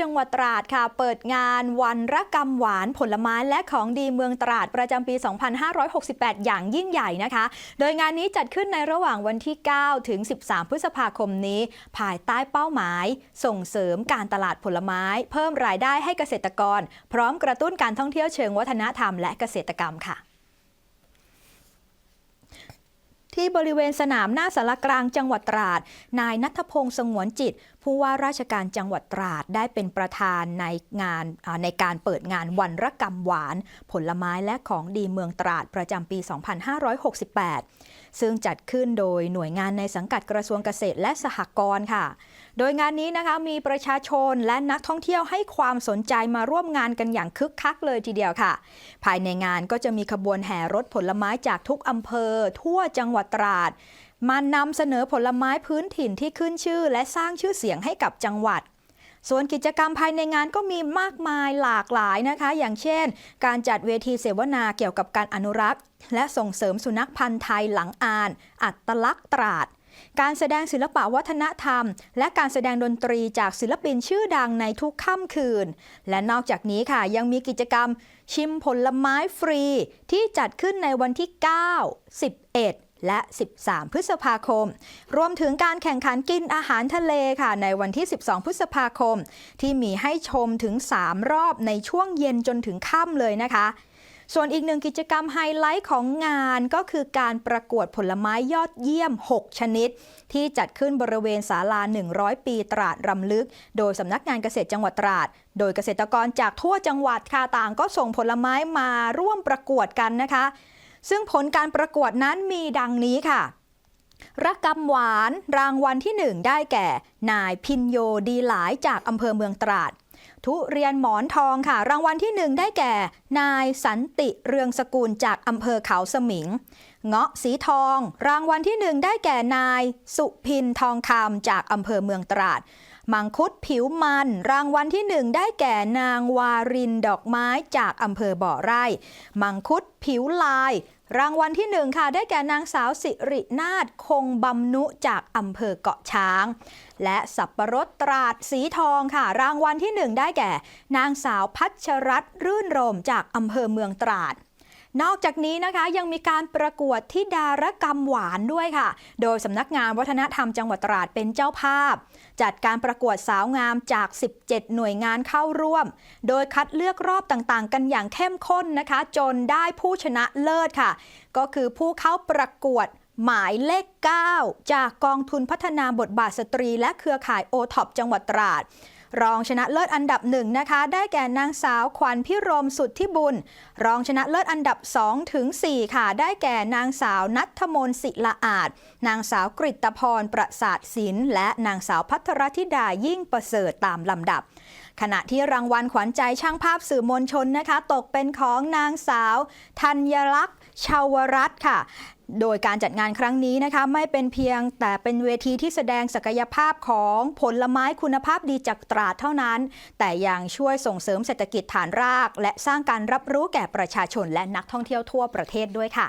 จังหวัดตราดค่ะ เปิดงานวันระกำหวานผลไม้และของดีเมืองตราดประจำปี 2568 อย่างยิ่งใหญ่นะคะ โดยงานนี้จัดขึ้นในระหว่างวันที่ 9 ถึง 13 พฤษภาคมนี้ ภายใต้เป้าหมาย ส่งเสริมการตลาดผลไม้ เพิ่มรายได้ให้เกษตรกร พร้อมกระตุ้นการท่องเที่ยวเชิงวัฒนธรรมและเกษตรกรรมค่ะ ที่บริเวณสนามหน้าสารกลางจังหวัดตราด นายนัทพงศ์สงวนจิต ผู้ว่าราชการจังหวัดตราดได้เป็นประธานในงานในการเปิดงานวันระกำหวาน ผลไม้และของดีเมืองตราดประจำปี 2568 ซึ่งจัดขึ้นโดยหน่วยงานในสังกัดกระทรวงเกษตรและสหกรณ์ค่ะ โดยงานนี้นะคะมีประชาชนและนักท่องเที่ยวให้ความสนใจมาร่วมงานกันอย่างคึกคักเลยทีเดียวค่ะ ภายในงานก็จะมีขบวนแห่รถผลไม้จากทุกอำเภอ ทั่วจังหวัดตราด มานำเสนอผลไม้พื้นถิ่นที่ขึ้นชื่อ และสร้างชื่อเสียงให้กับจังหวัดส่วนกิจกรรมภายในงานก็มีมากมายหลากหลายนะคะ อย่างเช่น การจัดเวทีเสวนาเกี่ยวกับการอนุรักษ์ และส่งเสริมสุนัขพันธ์ไทยหลังอ่าน อัตลักษณ์ตราด การแสดงศิลปะวัฒนธรรม และการแสดงดนตรีจากศิลปินชื่อดังในทุกค่ำคืน และนอกจากนี้ค่ะยังมีกิจกรรมชิมผลไม้ฟรีที่จัดขึ้นในวันที่ 9 11 และ 13 พฤษภาคม รวมถึงการแข่งขันกินอาหารทะเลค่ะ ในวันที่ 12 พฤษภาคม ที่มีให้ชมถึง 3 รอบในช่วงเย็นจนถึงค่ำเลยนะคะส่วนอีกหนึ่งกิจกรรมไฮไลท์ของงานก็คือการประกวดผลไม้ยอดเยี่ยม 6 ชนิด ที่จัดขึ้นบริเวณศาลา 100 ปีตราดรำลึก โดยสำนักงานเกษตรจังหวัดตราด โดยเกษตรกรจากทั่วจังหวัดค่ะต่างก็ส่งผลไม้มาร่วมประกวดกันนะคะ ซึ่งผลการประกวดนั้นมีดังนี้ค่ะ รักกำหวานรางวัลที่1ได้แก่ นายพินโยดีหลายจากอำเภอเมืองตราด ทุเรียนหมอนทองค่ะ รางวัลที่1ได้แก่ นายสันติเรืองสกุลจากอำเภอเขาสมิง เงาะสีทอง รางวัลที่1ได้แก่นายสุพินทองคำจากอำเภอเมืองตราด มังคุดผิวมัน รางวัลที่ 1 ได้แก่นางวารินดอกไม้จากอำเภอบ่อไร่ มังคุดผิวลาย รางวัลที่ 1 ค่ะ ได้แก่นางสาวสิรินาถคงบำนุจากอำเภอเกาะช้าง และสับปะรดตราดสีทองค่ะ รางวัลที่ 1 ได้แก่ นางสาวพัชรัตน์รื่นรมจากอำเภอเมืองตราด นอกจากนี้นะคะยังมีการประกวดที่ดารกรรมหวานด้วยค่ะ โดยสำนักงานวัฒนธรรมจังหวัดตราดเป็นเจ้าภาพ จัดการประกวดสาวงามจาก 17 หน่วยงานเข้าร่วม โดยคัดเลือกรอบต่างๆ กันอย่างเข้มข้นนะคะ จนได้ผู้ชนะเลิศค่ะ ก็คือผู้เข้าประกวดหมายเลข 9 จากกองทุนพัฒนาบทบาทสตรี และเครือข่ายโอท็อปจังหวัดตราด รองชนะเลิศอันดับหนึ่งนะคะ ได้แก่นางสาวขวัญพิรมสุทธิบุญ รองชนะเลิศอันดับ2ถึง4ค่ะ ได้แก่นางสาวนัทมนศิละอาจนางสาวกริตพรประสาทศิลป์และนางสาวพัทรธิดายิ่งประเสริฐตามลำดับขณะที่รางวัลขวัญใจช่างภาพสื่อมวลชนนะคะ ตกเป็นของนางสาว ธัญลักษณ์ชาวรัตน์ค่ะ โดยการจัดงานครั้งนี้นะคะ ไม่เป็นเพียงแต่เป็นเวทีที่แสดงศักยภาพของผลไม้คุณภาพดีจากตราดเท่านั้น แต่ยังช่วยส่งเสริมเศรษฐกิจฐานราก และสร้างการรับรู้แก่ประชาชนและนักท่องเที่ยวทั่วประเทศด้วยค่ะ